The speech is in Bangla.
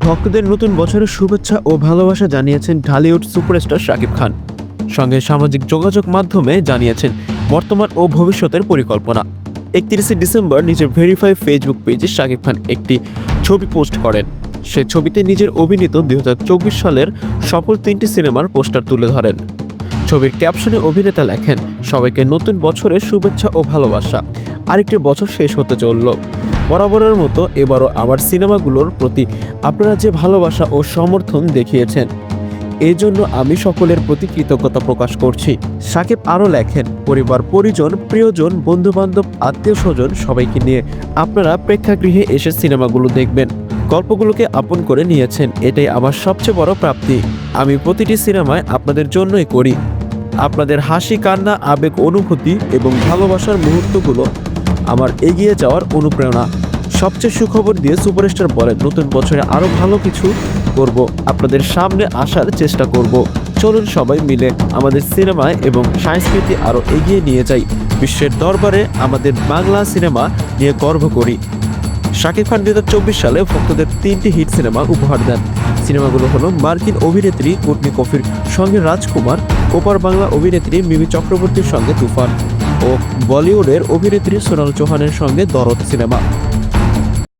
ভক্তদের নতুন বছরের শুভেচ্ছা ও ভালোবাসা জানিয়েছেন ঢালিউড সুপারস্টার শাকিব খান। সঙ্গে সামাজিক যোগাযোগ মাধ্যমে জানিয়েছেন বর্তমান ও ভবিষ্যতের পরিকল্পনা। একত্রিশে ডিসেম্বর নিজের ভেরিফাই ফেসবুক পেজে শাকিব খান একটি ছবি পোস্ট করেন। সে ছবিতে নিজের অভিনীত দুই হাজার চব্বিশ সালের সফল তিনটি সিনেমার পোস্টার তুলে ধরেন। ছবির ক্যাপশনে অভিনেতা লেখেন, সবাইকে নতুন বছরের শুভেচ্ছা ও ভালোবাসা। আরেকটি বছর শেষ হতে চলল। বরাবরের মতো এবারও আমার সিনেমাগুলোর প্রতি আপনারা যে ভালোবাসা ও সমর্থন দেখিয়েছেন এই জন্য আমি সকলের প্রতি কৃতজ্ঞতা প্রকাশ করছি। সাকিব আরও লেখেন, পরিবার, পরিজন, প্রিয়জন, বন্ধুবান্ধব আত্মীয় স্বজন সবাইকে নিয়ে আপনারা প্রেক্ষাগৃহে এসে সিনেমাগুলো দেখবেন। গল্পগুলোকে আপন করে নিয়েছেন, এটাই আমার সবচেয়ে বড় প্রাপ্তি। আমি প্রতিটি সিনেমায় আপনাদের জন্যই করি। আপনাদের হাসি, কান্না, আবেগ, অনুভূতি এবং ভালোবাসার মুহূর্তগুলো আমার এগিয়ে যাওয়ার অনুপ্রেরণা। সবচেয়ে সুখবর দিয়ে সুপারস্টার বলেন, নতুন বছরে আরও ভালো কিছু করব, আপনাদের সামনে আসার চেষ্টা করব। চলুন সবাই মিলে আমাদের সিনেমায় এবং সংস্কৃতি আরও এগিয়ে নিয়ে যাই। বিশ্বের দরবারে আমাদের বাংলা সিনেমা নিয়ে গর্ব করি। শাকিব খান চব্বিশ সালে ভক্তদের তিনটি হিট সিনেমা উপহার দেন। সিনেমাগুলো হলো মার্কিন অভিনেত্রী কুটনি কফির সঙ্গে রাজকুমার ওপার বাংলা অভিনেত্রী মিমি চক্রবর্তীর সঙ্গে তুফান। ও বলিউডের অভিনেত্রী সোনাল চৌহানের সঙ্গে দরদ সিনেমা।